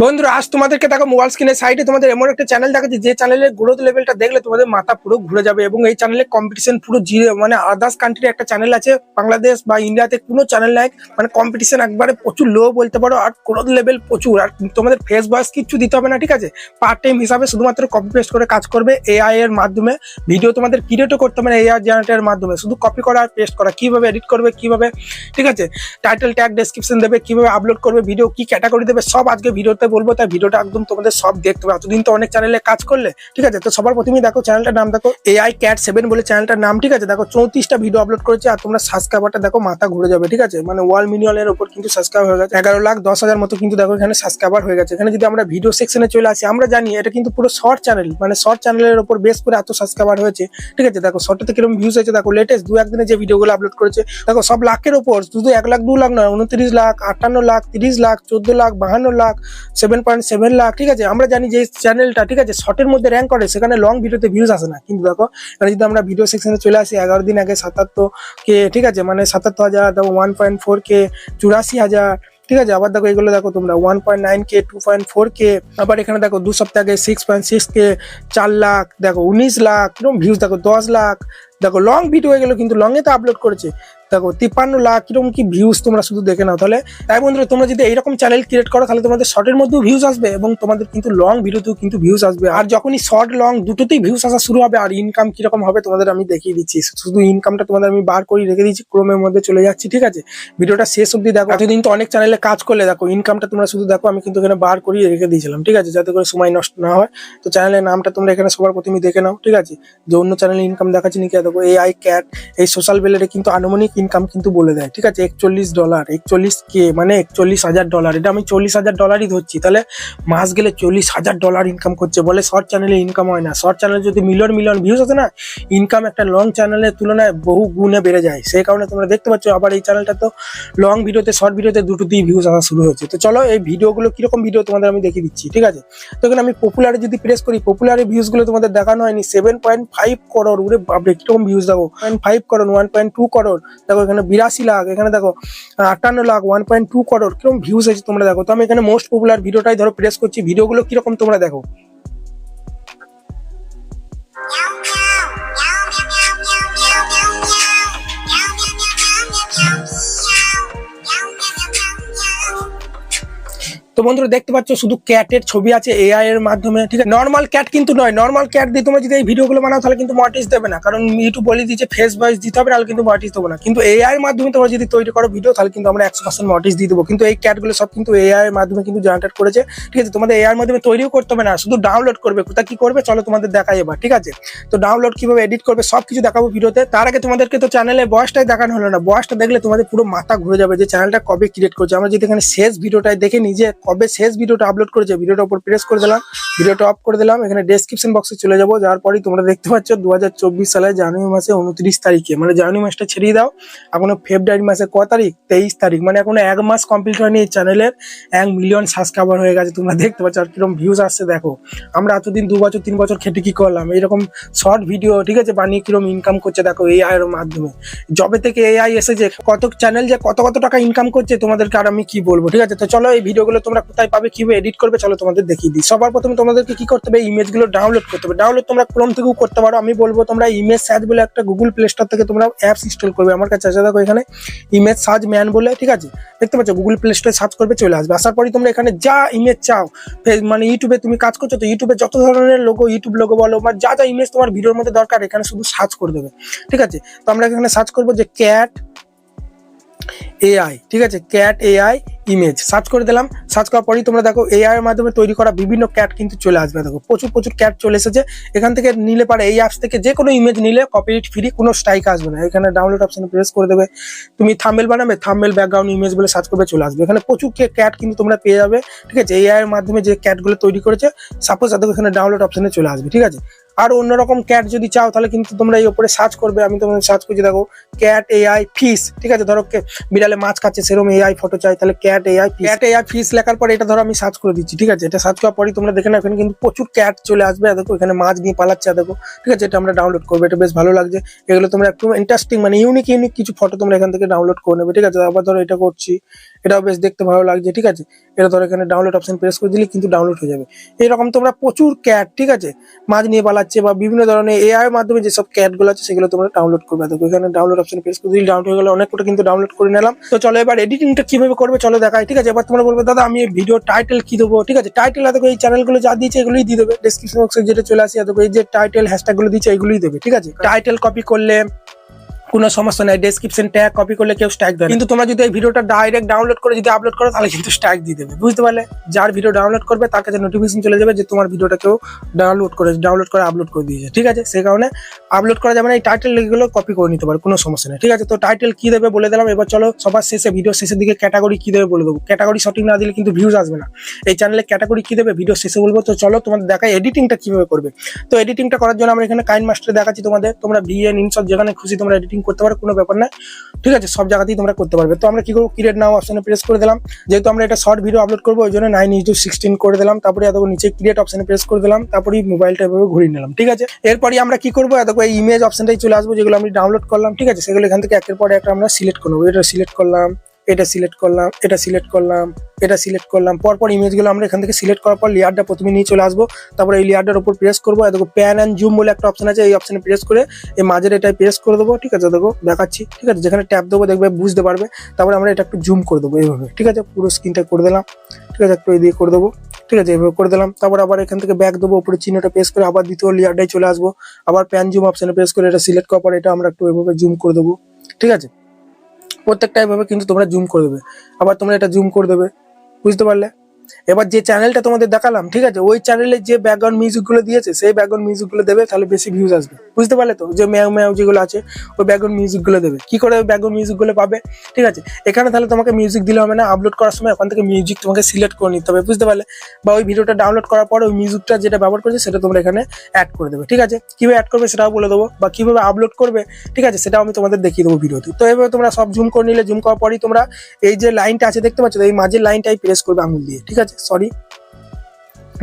বন্ধুরা, আজ তোমাদেরকে দেখো মোবাইল স্ক্রিনের সাইডে তোমাদের এমন একটা চ্যানেল দেখাচ্ছে, যে চ্যানেলের গ্রোথ লেভেলটা দেখলে তোমাদের মাথা পুরো ঘুরে যাবে এবং এই চ্যানেলে কম্পিটিশন পুরো জিরো মানে আদার্স কান্ট্রির একটা চ্যানেল আছে, বাংলাদেশ বা ইন্ডিয়াতে কোনো চ্যানেল নাই মানে কম্পিটিশন একবারে প্রচুর লো বলতে পারো, আর গ্রোথ লেভেল প্রচুর, আর তোমাদের ফেস বয়স কিচ্ছু দিতে হবে না, ঠিক আছে? পার্ট টাইম হিসাবে শুধুমাত্র কপি পেস্ট করে কাজ করবে এআই এর মাধ্যমে ভিডিও তোমাদের ক্রিয়েটও করতে হবে এআই জেনারেটের মাধ্যমে, শুধু কপি করা আর পেস্ট করা, কীভাবে এডিট করবে, কীভাবে, ঠিক আছে? টাইটেল ট্যাগ ডেসক্রিপশন দেবে, কীভাবে আপলোড করবে ভিডিও কি ক্যাটাগরি দেবে, সব আজকে ভিডিওতে বলব, তাই ভিডিওটা একদম তোমাদের সব দেখতে হবে। এতদিন তো অনেক চ্যানেলে কাজ করলে, ঠিক আছে? তো সবার প্রথমেই দেখো চ্যানেলটার নাম, দেখো এআই ক্যাট সেভেন বলে চ্যানেলটার নাম, ঠিক আছে? দেখো চৌত্রিশটা ভিডিও আপলোড করেছে আর তোমরা সাবস্ক্রাইবারটা দেখো মাথা ঘুরে যাবে, ঠিক আছে? মানে ওয়াল মিলিয়নের উপর কিন্তু সাবস্ক্রাইব হয়ে গেছে। এগারো লাখ দশ হাজার মতো কিন্তু দেখো এখানে সাবস্ক্রাইবার হয়ে গেছে। এখানে যদি আমরা ভিডিও সেকশনে চলে আসি, আমরা জানি এটা কিন্তু পুরো শর্ট চ্যানেল মানে শর্ট চ্যানেলের উপর বেস করে এত সাবস্ক্রাইবার হয়েছে, ঠিক আছে? দেখো শর্টে কীরকম ভিউজ হয়েছে, দেখো লেটেস্ট দু একদিনে যে ভিডিওগুলো আপলোড করেছে, দেখো সব লাখের উপর শুধু এক লাখ, দু লাখ নয়, উনত্রিশ লাখ, আটান্ন লাখ, তিরিশ লাখ, চোদ্দ লাখ, বাহান্ন lakh seven point seven lakh ঠিক আছে? আমরা জানি যে চ্যানেলটা ঠিক আছে শর্টের মধ্যে র্যাঙ্ক করে, সেখানে লং ভিডিওতে ভিউজ আসে না। কিন্তু দেখো, এখানে যদি আমরা ভিডিও সেকশনে চলে আসি, এগারো দিন আগে সাতাত্তর কে, ঠিক আছে মানে সাতাত্তর হাজার দেখো ওয়ান পয়েন্ট ফোর কে, চুরাশি হাজার, ঠিক আছে, আবার দেখো এগুলো দেখো তোমরা one point nine K two point four K, আবার এখানে দেখো দু সপ্তাহ আগে সিক্স পয়েন্ট সিক্স কে, চার লাখ, দেখো উনিশ লাখ কীরকম ভিউজ দেখো দশ লাখ, দেখো লং ভিডিও হয়ে গেলো কিন্তু লংয়ে তো আপলোড করেছে। দেখো, তিপ্পান্ন লাখ, কীরকম কি ভিউজ তোমরা শুধু দেখে নাও। তাহলে, তাই বন্ধুরা, তোমরা যদি এইরকম চ্যানেল ক্রিয়েট করো, তাহলে তোমাদের শর্টের মধ্যেও ভিউজ আসবে এবং তোমাদের কিন্তু লং ভিডিওতেও কিন্তু ভিউজ আসবে। আর যখনই শর্ট লং দুটোতেই ভিউজ আসা শুরু হবে, আর ইনকাম কীরকম হবে, তোমাদের আমি দেখিয়ে দিচ্ছি। শুধু ইনকামটা তোমাদের আমি বার করে রেখে দিচ্ছি, ক্রমের মধ্যে চলে যাচ্ছি, ঠিক আছে? ভিডিওটা শেষ অব্দি দেখো। এতদিন তো অনেক চ্যানেলে কাজ করলে, দেখো ইনকামটা তোমরা শুধু দেখো, আমি কিন্তু এখানে বার করিয়ে রেখে দিয়েছিলাম, ঠিক আছে? যাতে করে সময় নষ্ট না হয়। তো চ্যানেলের নামটা তোমরা এখানে সবার প্রথমে দেখে নাও, ঠিক আছে? যে অন্য চ্যানেলে ইনকাম দেখাচ্ছি নাকি, দেখো এ আই ক্যাট এই সোশ্যাল বেলেটে কিন্তু আনুমানিক ইনকাম কিন্তু বলে দেয়, ঠিক আছে? একচল্লিশ ডলার একচল্লিশ কে মানে একচল্লিশ হাজার ডলার এটা আমি চল্লিশ হাজার ডলারই ধরছি। তাহলে মাস গেলে চল্লিশ হাজার ডলার ইনকাম করছে বলে শর্ট চ্যানেলে ইনকাম হয় না। শর্ট চ্যানেলে যদি মিলিয়ন মিলিয়ন ভিউজ আছে না ইনকাম একটা লং চ্যানেলের তুলনায় বহু গুণে বেড়ে যায়। সেই কারণে তোমরা দেখতে পাচ্ছ, আবার এই চ্যানেলটা তো লং ভিডিওতে শর্ট ভিডিওতে দুটোতেই ভিউজ আসা শুরু হয়েছে। তো চলো এই ভিডিওগুলো কীরকম ভিডিও তোমাদের আমি দেখিয়ে দিচ্ছি, ঠিক আছে? তো এখানে আমি পপুলারে যদি প্রেস করি পপুলারের ভিউজগুলো তোমাদের দেখানো হয়নি। সেভেন পয়েন্ট ফাইভ করোড় উরে বাপরে, কীরকম ভিউজ দেখো point five crore one point two crore দেখো, এখানে বিরাশি লাখ, এখানে দেখো, আটান্ন lakh one point two crore কীরকম ভিউজ আছে তোমরা দেখো। তো আমি এখানে মোস্ট পপুলার ভিডিওটাই ধরো প্রেস করছি। ভিডিওগুলো কীরকম তোমরা দেখো? তো বন্ধুরা দেখতে পাচ্ছ, শুধু ক্যাটের ছবি আছে এআই এর মাধ্যমে, ঠিক আছে? নর্মাল ক্যাট কিন্তু নয় নর্মাল ক্যাট দিয়ে তোমরা যদি এই ভিডিওগুলো বানাও, তাহলে কিন্তু মটিস দেবে না। কারণ ইউটিউব বলে দিচ্ছে ফেস ভয়েস দিতে হবে তাহলে কিন্তু মটিস দেবো না। কিন্তু এআই এর মাধ্যমে তোমরা যদি তৈরি করো ভিডিও তাহলে কিন্তু আমরা একশো পার্সেন্ট মটিস দিয়ে দেবো। কিন্তু এই ক্যাটগুলো সব কিন্তু এআই এর মাধ্যমে কিন্তু জেনারেট করেছে, ঠিক আছে? তোমাদের এআই এর মাধ্যমে তৈরিও করতে হবে না, শুধু ডাউনলোড করবে। কোথায় কি করবে, চলো তোমাদের দেখাই এবার, ঠিক আছে? তো ডাউনলোড কীভাবে এডিট করবে সব কিছু দেখাবো ভিডিওতে। তার আগে তোমাদেরকে তো চ্যানেলে বয়সটাই দেখানো হলো না। বয়সটা দেখলে তোমাদের পুরো মাথা ঘুরে যাবে যে চ্যানেলটা কবে ক্রিয়েট করছে। আমরা যদি এখানে শেষ ভিডিওটাই দেখে যে কবে শেষ ভিডিওটা আপলোড করেছে ভিডিওটার উপর প্রেস করে দিলাম, ভিডিওটা অফ করে দিলাম, এখানে ডেসক্রিপশন বক্সে চলে যাব যার পরেই তোমরা দেখতে পাচ্ছ দু হাজার চব্বিশ সালে জানুয়ারি মাসে উনত্রিশ তারিখে মানে জানুয়ারি মাসটা ছেড়িয়ে দাও, এখনও ফেব্রুয়ারি মাসে ক তারিখ? তেইশ তারিখ মানে এখনও এক মাস কমপ্লিট হয়নি এই চ্যানেলের এক মিলিয়ন সাবস্ক্রাইবার হয়ে গেছে, তোমরা দেখতে পাচ্ছ আর কীরকম ভিউজ আসছে, দেখো। আমরা এতদিন দু বছর, তিন বছর খেটে কি করলাম? এরকম শর্ট ভিডিও ঠিক আছে, বানিয়ে কীরকম ইনকাম করছে, দেখো এআই এর মাধ্যমে। জবে থেকে এআই এসেছে, কত চ্যানেল যে কত কত টাকা ইনকাম করছে, তোমাদেরকে আর আমি কি বলব, ঠিক আছে? তো চলো এই ভিডিওগুলো তোমরা কোথায় পাবে, কীভাবে এডিট করবে, চলো তোমাদের দেখিয়ে দিই। সবার প্রথমে তোমাদেরকে কি করতে হবে? ইমেজগুলো ডাউনলোড করতে হবে। ডাউনলোড তোমরা ক্রোম থেকেও করতে পারো। আমি বলব, তোমরা ইমেজ সার্চ বলে একটা গুগল প্লে স্টোর থেকে তোমরা অ্যাপস ইনস্টল করবে। আমার কাছে আছে দেখো এখানে ইমেজ সার্চ ম্যান বলে, ঠিক আছে? দেখতে পাচ্ছ গুগল প্লে স্টোরে সার্চ করবে, চলে আসবে। আসার পরই তোমরা এখানে যা ইমেজ চাও মানে ইউটিউবে তুমি কাজ করছ, তো ইউটিউবে যত ধরনের লোগো ইউটিউব লোগো বলো, বা যা যা ইমেজ তোমার ভিডিওর মধ্যে দরকার, এখানে শুধু সার্চ করে দেবে। ঠিক আছে? তো আমরা এখানে সার্চ করব যে ক্যাট এআই ঠিক আছে? ক্যাট এআই ইমেজ সার্চ করে দিলাম। সার্চ করার পরেই তোমরা দেখো এআই এর মাধ্যমে তৈরি করা বিভিন্ন ক্যাট কিন্তু চলে আসবে। দেখো, প্রচুর প্রচুর ক্যাট চলে এসেছে। এখান থেকে নিলে পারে এই অ্যাপস থেকে যে কোনো ইমেজ নিলে কপিরাইট ফ্রি কোনো স্ট্রাইক আসবে না। এখানে ডাউনলোড অপশনে প্রেস করে দেবে। তুমি থাম্বেল বানাবে থাম্বেল ব্যাকগ্রাউন্ড ইমেজ বলে সার্চ করবে, চলে আসবে। এখানে প্রচুর ক্যাট কিন্তু তোমরা পেয়ে যাবে, ঠিক আছে? এআই এর মাধ্যমে যে ক্যাটগুলো তৈরি করেছে সাপোজ দেখো এখানে ডাউনলোড অপশনে চলে আসবে, ঠিক আছে? আর অন্যরকম ক্যাট যদি চাও, তাহলে কিন্তু তোমরা এই উপরে সার্চ করবে। আমি তোমাদের সার্চ করছি, দেখো ক্যাট এআই ফিস ঠিক আছে? ধরো বিড়ালে মাছ খাচ্ছে, সেরকম এআই ফটো চাই, তাহলে cat AI cat AI fish লেখার পরে এটা ধরো আমি সার্চ করে দিচ্ছি, ঠিক আছে? এটা সার্চ করার পরেই তোমরা দেখে না এখানে কিন্তু প্রচুর ক্যাট চলে আসবে। দেখো, এখানে মাছ নিয়ে পালাচ্ছে দেখো, ঠিক আছে? এটা আমরা ডাউনলোড করব, এটা বেশ ভালো লাগছে। এগুলো তোমরা একটু ইন্টারেস্টিং মানে ইউনিক ইউনিক কিছু ফটো তোমরা এখান থেকে ডাউনলোড করে নেবে, ঠিক আছে? আবার ধরো এটা করছি, এটাও বেশ দেখতে ভালো লাগছে, ঠিক আছে? এটা ধরো এখানে ডাউনলোড অপশন প্রেস করে দিলে কিন্তু ডাউনলোড হয়ে যাবে। এরকম তোমরা প্রচুর ক্যাট ঠিক আছে? মাছ নিয়ে পালাচ্ছে বা বিভিন্ন ধরনের এআই মাধ্যমে যেসব ক্যাটগুলো আছে সেগুলো তোমরা ডাউনলোড করবে। দেখো, এখানে ডাউনলোড অপশন প্রেস করে দিলে ডাউনলোড হয়ে গেলে অনেক কিন্তু ডাউনলোড করে নিলাম। তো চলো এবার এডিটিংটা কীভাবে করবে চলো দেখাই, ঠিক আছে? এবার তোমরা বলবে, দাদা, আমি ভিডিও টাইটেল কি দেবো? ঠিক আছে? টাইটেল দেখো, এই চ্যানেলগুলো যা দিয়েছে এগুলোই দিয়ে দেবে। ডেসক্রিপশন বক্সে যেটা চলে আসে, দেখো, এই যে টাইটেল হ্যাশট্যাগগুলো দিচ্ছে এগুলোই দেবে, ঠিক আছে? টাইটেল কপি করলে কোনো সমস্যা নাই ডেসক্রিপশন ট্যাগ কপি করলে কেউ স্ট্যাক দেবে কিন্তু তোমরা যদি এই ভিডিওটা ডাইরেক্ট ডাউনলোড করে যদি আপলোড করো, তাহলে কিন্তু স্ট্যাক দিয়ে দেবে, বুঝতে পারলে? যার ভিডিও ডাউনলোড করবে, তার কাছে নোটিফিকেশন চলে যাবে যে তোমার ভিডিওটা কেউ ডাউনলোড করে ডাউনলোড করে আপলোড করে দিয়েছে, ঠিক আছে? সেই কারণে আপলোড করা যাবে না, এই টাইটেলগুলো কপি করে নিতে পারে, কোনো সমস্যা নেই, ঠিক আছে? তো টাইটেল কি দেবে বলে দিলাম, এবার চলো সবার শেষে ভিডিও শেষের দিকে ক্যাটাগরি কি দেবে বলে দেবো। ক্যাটাগরি সঠিক না দিলে কিন্তু ভিউজ আসবে না। এই চ্যানেলে ক্যাটাগরি কি দেবে ভিডিও শেষে বলব, তো চলো তোমাদের দেখায় এডিটিংটা কীভাবে করবে। তো এডিটিংটা করার জন্য আমরা এখানে কাইন মাস্টার দেখাচ্ছি তোমাদের, তোমরা ভিএন ইনসব যেখানে খুশি তোমরা এডিটিং করতে পারো, কোনো ব্যাপার না। ঠিক আছে, সব জায়গাতেই তোমরা করতে পারবে। তো আমরা কি করব? ক্রিয়েট নাও অপশনে প্রেস করে দিলাম। যেহেতু আমরা এটা শর্ট ভিডিও আপলোড করব, ওই জন্য নাইন ইন্টু সিক্সটিন করে দিলাম। তারপরে এত নিচে ক্রিয়েট অপশনে প্রেস করে দিলাম। তারপরে মোবাইলটা এভাবে ঘুরিয়ে নিলাম। ঠিক আছে? এরপরে আমরা কি করব? এত এই ইমেজ অপশনটাই চলে আসব, যেগুলো আমি ডাউনলোড করলাম। ঠিক আছে? সেগুলো এখান থেকে একের পর একটা আমরা সিলেক্ট করব এটা সিলেক্ট করলাম। এটা সিলেক্ট করলাম, এটা সিলেক্ট করলাম, এটা সিলেক্ট করলাম। পরপর ইমেজগুলো আমরা এখান থেকে সিলেক্ট করার পর লেয়ারটা প্রথমে নিয়ে চলে আসব। তারপরে এই লেয়ারটার উপর প্রেস করব। দেখো প্যান অ্যান্ড জুম বলে একটা অপশন আছে, এই অপশনে প্রেস করে এই মাঝের এটাই প্রেস করে দেবো। ঠিক আছে, দেখো দেখাচ্ছি। ঠিক আছে, যেখানে ট্যাপ দেবো দেখবে বুঝতে পারবে। তারপরে আমরা এটা একটু জুম করে দেবো এইভাবে। ঠিক আছে, পুরো স্ক্রিনটা করে দিলাম। ঠিক আছে, একটু এদিকে করে দেবো। ঠিক আছে এভাবে করে দিলাম। তারপর আবার এখান থেকে ব্যাক দেবো, উপরে চিহ্নটা প্রেস করে আবার দ্বিতীয় লেয়ারটাই চলে আসব। আবার প্যান জুম অপশনে প্রেস করে এটা সিলেক্ট করার পর এটা আমরা একটু এভাবে জুম করে দেবো। ঠিক আছে প্রত্যেকটা এভাবে কিন্তু তোমরা জুম করে দেবে। আবার তোমরা এটা জুম করে দেবে। বুঝতে পারলে? এবার যে চ্যানেলটা তোমাদের দেখালাম, ঠিক আছে? ওই চ্যানেলে যে ব্যাকগ্রাউন্ড মিউজিকগুলো দিয়েছে, সেই ব্যাকগ্রাউন্ড মিউজিকগুলো দেবে, তাহলে বেশি ভিউজ আসবে। বুঝতে পারলে তো? যে ম্যাও ম্যাও যেগুলো আছে, ওই ব্যাকগ্রাউন্ড মিউজিকগুলো দেবে। কি করে ওই ব্যাকগ্রাউন্ড মিউজিকগুলো পাবে? ঠিক আছে? এখানে তাহলে তোমাকে মিউজিক দিলে হবে না আপলোড করার সময় ওখান থেকে মিউজিক তোমাকে সিলেক্ট করে নিতে হবে, বুঝতে পারলে? বা ওই ভিডিওটা ডাউনলোড করার পর ওই মিউজিকটা যেটা ব্যবহার করছে, সেটা তোমরা এখানে অ্যাড করে দেবে, ঠিক আছে? কীভাবে অ্যাড করবে সেটাও বলে দেবো, বা কীভাবে আপলোড করবে, ঠিক আছে? সেটাও আমি তোমাদের দেখিয়ে দেবো ভিডিওতে। তো এভাবে তোমরা সব জুম করে নিলে জুম করার পরই তোমরা এই যে লাইনটা আছে, দেখতে পাচ্ছ? এই মাঝের লাইনটাই প্রেস করবে আঙুল দিয়ে, ঠিক আছে সরি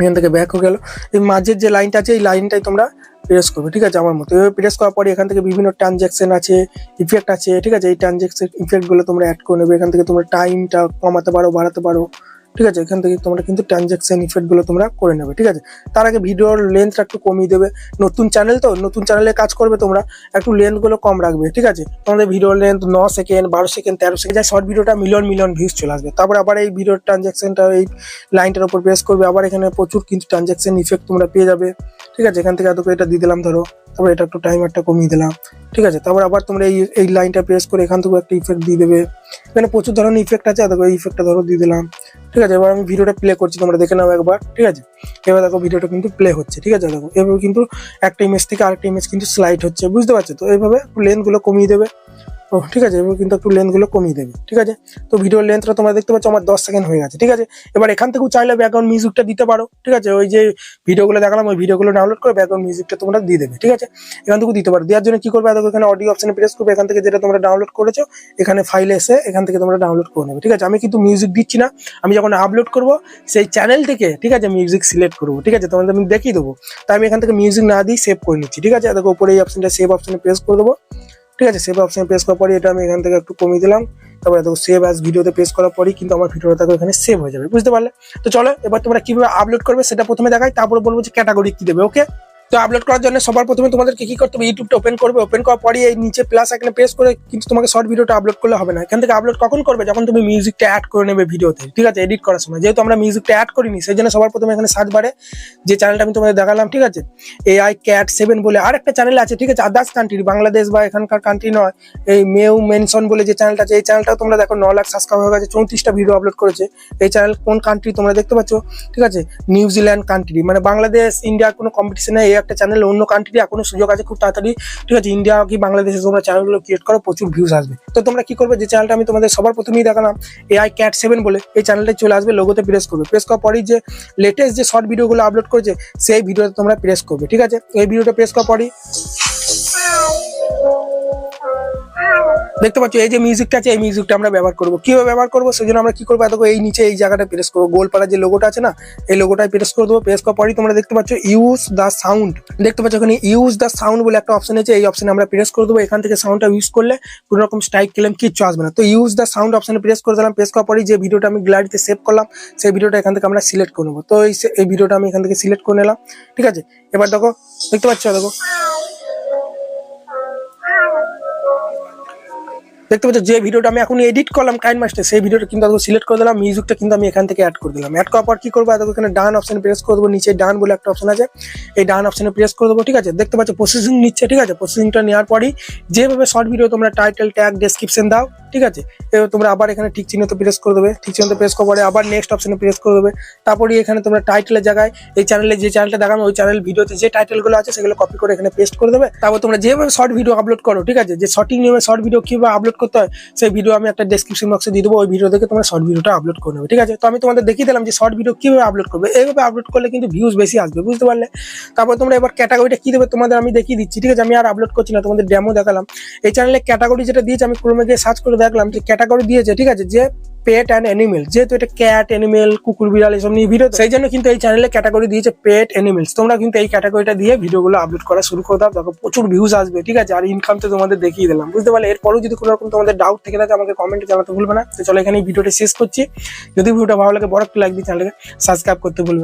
এখান থেকে ব্যাক হয়ে গেল। এই মাঝের যে লাইনটা আছে, এই লাইনটাই তোমরা প্রেস করবে, ঠিক আছে, আমার মতো। এভাবে প্রেস করার পরে এখান থেকে বিভিন্ন ট্রানজ্যাকশন আছে ইফেক্ট আছে, ঠিক আছে। এই ট্রানজ্যাকশন ইফেক্টগুলো তোমরা অ্যাড করে নেবে। এখান থেকে তোমরা টাইমটা কমাতে পারো, বাড়াতে পারো। ঠিক আছে? এখান থেকে তোমরা কিন্তু ট্রানজ্যাকশন ইফেক্টগুলো তোমরা করে নেবে, ঠিক আছে? তার আগে ভিডিওর লেন্থটা একটু কমিয়ে দেবে। নতুন চ্যানেল তো, নতুন চ্যানেলে কাজ করবে তোমরা, একটু লেন্থগুলো কম রাখবে, ঠিক আছে? তোমাদের ভিডিওর লেন্থ ন সেকেন্ড বারো সেকেন্ড তেরো সেকেন্ড যায় শর্ট ভিডিওটা মিলিয়ন মিলিয়ন ভিউজ চলে আসবে। তারপর আবার এই ভিডিওর ট্রানজ্যাকশনটা এই লাইনটার উপর প্রেস করবে, আবার এখানে প্রচুর কিন্তু ট্রানজ্যাকশন ইফেক্ট তোমরা পেয়ে যাবে, ঠিক আছে? এখান থেকে এত এটা দিয়ে দিলাম, ধরো। তারপর এটা একটু টাইমারটা কমিয়ে দিলাম। ঠিক আছে? তারপর আবার তোমরা এই এই লাইনটা প্রেস করে এখান থেকে একটা ইফেক্ট দিয়ে দেবে। এখানে প্রচুর ধরনের ইফেক্ট আছে, দেখো এই ইফেক্টটা ধরো দিয়ে দিলাম। ঠিক আছে? এবার আমি ভিডিওটা প্লে করছি, তোমরা দেখে নাও একবার। ঠিক আছে? এবার দেখো ভিডিওটা কিন্তু প্লে হচ্ছে। ঠিক আছে? দেখো? এভাবে কিন্তু একটা ইমেজ থেকে আরেকটা ইমেজ কিন্তু স্লাইড হচ্ছে। বুঝতে পারছ তো? এইভাবে লেন্থগুলো কমিয়ে দেবে। ও, ঠিক আছে, এবার কিন্তু একটু লেন্থগুলো কমিয়ে দেবে, ঠিক আছে? তো ভিডিওর লেন্থটা তোমরা দেখতে পাচ্ছ, আমার দশ সেকেন্ড হয়ে গেছে, ঠিক আছে? এবার এখান থেকেও চাইলে ব্যাকগ্রাউন্ড মিউজিকটা দিতে পারো, ঠিক আছে? ওই যে ভিডিওগুলো দেখালাম, ওই ভিডিওগুলো ডাউনলোড করে ব্যাকগ্রাউন্ড মিউজিকটা তোমরা দিয়ে দেবে, ঠিক আছে? এখান থেকেও দিতে পারো, দেওয়ার জন্য কি করবে? দেখো এখানে অডিও অপশনে প্রেস করবে, এখান থেকে যেটা তোমরা ডাউনলোড করেছ, এখানে ফাইলে এসে এখান থেকে তোমরা ডাউনলোড করে নেবে, ঠিক আছে? আমি কিন্তু মিউজিক দিচ্ছি না, আমি যখন আপলোড করব, সেই চ্যানেল থেকে, ঠিক আছে মিউজিক সিলেক্ট করব, ঠিক আছে? তোমাদের আমি দেখিয়ে দেবো, তাই আমি এখান থেকে মিউজিক না দিই সেভ করে নিচ্ছি, ঠিক আছে? দেখো উপরে এই অপশনটা সেভ অপশনে প্রেস করে দেবো ঠিক আছে সেভ অপশানে প্রেস করার পরে এটা আমি এখান থেকে একটু কমিয়ে দিলাম। তারপরে দেখো সেভ অ্যাজ ভিডিওতে প্রেস করার পরেই কিন্তু আমার ভিডিওটা দেখো এখানে সেভ হয়ে যাবে, বুঝতে পারলে? তো চলো, এবার তোমরা কীভাবে আপলোড করবে সেটা প্রথমে দেখাই, তারপরে বলব যে ক্যাটাগরি কী দেবে ওকে তো আপলোড করার জন্য সবার প্রথমে তোমাদেরকে কি করতে হবে? ইউটিউবটা ওপেন করবে। ওপেন করার পরে এই নিচে প্লাস এখানে প্রেস করে কিন্তু তোমাকে শর্ট ভিডিওটা আপলোড করলে হবে না। এখান থেকে আপলোড কখন করবে? যখন তুমি মিউজিকটা অ্যাড করে নেবে ভিডিওতে ঠিক আছে? এডিট করার সময়। যেহেতু আমরা মিউজিকটা অ্যাড করিনি সেই জন্য সবার প্রথমে এখানে সার্চ বারে যে চ্যানেলটা আমি তোমাদের দেখালাম, ঠিক আছে? এআই ক্যাট সেভেন বলে আর একটা চ্যানেল আছে, ঠিক আছে? আদার্স কান্ট্রি বাংলাদেশ বা এখানকার কান্ট্রি নয়। এই মেউ মেনশন বলে যে চ্যানেলটা আছে, এই চ্যানেলটাও তোমরা দেখো ন লাখ সাবস্ক্রাইব হয়ে গেছে, চৌত্রিশটা ভিডিও আপলোড করেছে। এই চ্যানেল কোন কান্ট্রি তোমরা দেখতে পাচ্ছ? ঠিক আছে? নিউজিল্যান্ড কান্ট্রি মানে বাংলাদেশ ইন্ডিয়ার কোনো কম্পিটিশনে একটা চ্যানেল অন্য কান্ট্রি এখনও সুযোগ আছে, খুব তাড়াতাড়ি। ঠিক আছে ইন্ডিয়া কি বাংলাদেশে তোমরা চ্যানেলগুলো ক্রিয়েট করো, প্রচুর ভিউজ আসবে। তো তোমরা কি করবে? যে চ্যানেলটা আমি তোমাদের সবার প্রথমেই দেখালাম এআই ক্যাট সেভেন বলে, এই চ্যানেলটা চলে আসবে লোগোতে প্রেস করবে। প্রেস করার পরেই যে লেটেস্ট যে শর্ট ভিডিওগুলো আপলোড করেছে, সেই ভিডিওতে তোমরা প্রেস করবে, ঠিক আছে? এই ভিডিওটা প্রেস করার পরেই দেখতে পাচ্ছ, এই যে মিউজিকটা আছে, এই মিউজিকটা আমরা ব্যবহার করব। কীভাবে ব্যবহার করব? সেজন্য আমরা কি করব? দেখো এই নিচে এই জায়গাটা প্রেস করব। গোলপাড়ার যে লোগোটা আছে না, এই লোগোটাই প্রেস করে দেবো। প্রেস করার পরই তোমরা দেখতে পাচ্ছ ইউজ দ্য সাউন্ড দেখতে পাচ্ছ, এখানে ইউজ দ্য সাউন্ড বলে একটা অপশন আছে। এই অপশনে আমরা প্রেস করে দেবো। এখান থেকে সাউন্ডটা ইউজ করলে কোনো রকম স্ট্রাইক ক্লেম কিচ্ছু আসবে না। তো ইউজ দ্য সাউন্ড অপশনে প্রেস করে দিলাম। প্রেস করার পরই যে ভিডিওটা আমি গ্যালারিতে সেভ করলাম, সেই ভিডিওটা এখান থেকে আমরা সিলেক্ট করে নেব। তো এই ভিডিওটা আমি এখান থেকে সিলেক্ট করে নিলাম। ঠিক আছে? এবার দেখো, দেখতে পাচ্ছ, দেখো। দেখতে পাচ্ছ যে ভিডিওটা আমি এখন এডিট করলাম কাইন মাস্টার সেই ভিডিওটা কিন্তু সিলেক্ট করে দিলাম মিউজিকটা কিন্তু আমি এখান থেকে অ্যাড করে দিলাম। অ্যাড করার পর কি করব? দেখো এখানে ডান অপশনে প্রেস করে দেবো, নিচে ডান বলে একটা অপশন আছে। এই ডান অপশনে প্রেস করে দেবো, ঠিক আছে? দেখতে পাচ্ছ প্রসেসিং নিচ্ছে, ঠিক আছে? প্রসেসিংটা নেওয়ার পরই যেভাবে শর্ট ভিডিও তোমরা টাইটেল ট্যাগ ডেসক্রিপশন দাও, ঠিক আছে? এবার তোমরা আবার এখানে ঠিক চিহ্নতে প্রেস করে দেবে। ঠিক চিহ্নতে প্রেস করার পরে আবার নেক্সট অপশনে প্রেস করে দেবে। তারপরে এখানে তোমরা টাইটেলের জায়গায় এই চ্যানেলে যে চ্যানেলটা দেখানো ওই চ্যানেল ভিডিওতে যে টাইটেলগুলো আছে, সেগুলো কপি করে এখানে পেস্ট করে দেবে। তারপর তোমরা যেভাবে শর্ট ভিডিও আপলোড করো, ঠিক আছে? যে শর্টিং নিয়মে শর্ট ভিডিও কীভাবে আপলোড করতে হয়, সেই ভিডিও আমি একটা ডেসক্রিপশন বক্সে দিয়ে দেবো, ওই ভিডিও দেখে তোমরা শর্ট ভিডিওটা আপলোড করে নেবে, ঠিক আছে? তো আমি তোমাদের দেখিয়ে দিলাম যে শর্ট ভিডিও কীভাবে আপলোড করবে। এইভাবে আপলোড করলে কিন্তু ভিউজ বেশি আসবে, বুঝতে পারলে? তারপর তোমরা এবার ক্যাটাগরিটা কী দেবে, তোমাদের আমি দেখিয়ে দিচ্ছি, ঠিক আছে? আমি আর আপলোড করছি না, তোমাদের ডেমো দেখালাম। এই চ্যানেলে ক্যাটাগরি যেটা দিয়েছে, আমি ক্রমে গিয়ে সার্চ করে দেখলাম যে ক্যাটাগরি দিয়েছে, ঠিক আছে? যে পেট অ্যান্ড অ্যানিমেল যেহেতু এটা ক্যাট অ্যানিমেল কুকুর, বিড়াল এসব নিয়ে ভিডিও সেই জন্য কিন্তু এই চ্যানেলে ক্যাটাগরি দিয়েছে পেট অ্যানিমেলস তোমরা কিন্তু এই ক্যাটাগরিটা দিয়ে ভিডিওগুলো আপলোড করা শুরু করে দাও। দেখো, প্রচুর ভিউজ আসবে, ঠিক আছে? আর ইনকাম তো তোমাদের দেখিয়ে দিলাম, বুঝতে পারলে? এরপরও যদি কোনো রকম তোমাদের ডাউট থেকে থাকে, আমাকে কমেন্টে জানাতে ভুলবে না। তো চলো এখানে ভিডিওটা শেষ করছি। যদি ভিডিওটা ভালো লাগে, বড় একটু লাইক দিয়ে চ্যানেলকে সাবস্ক্রাইব করতে ভুলবে।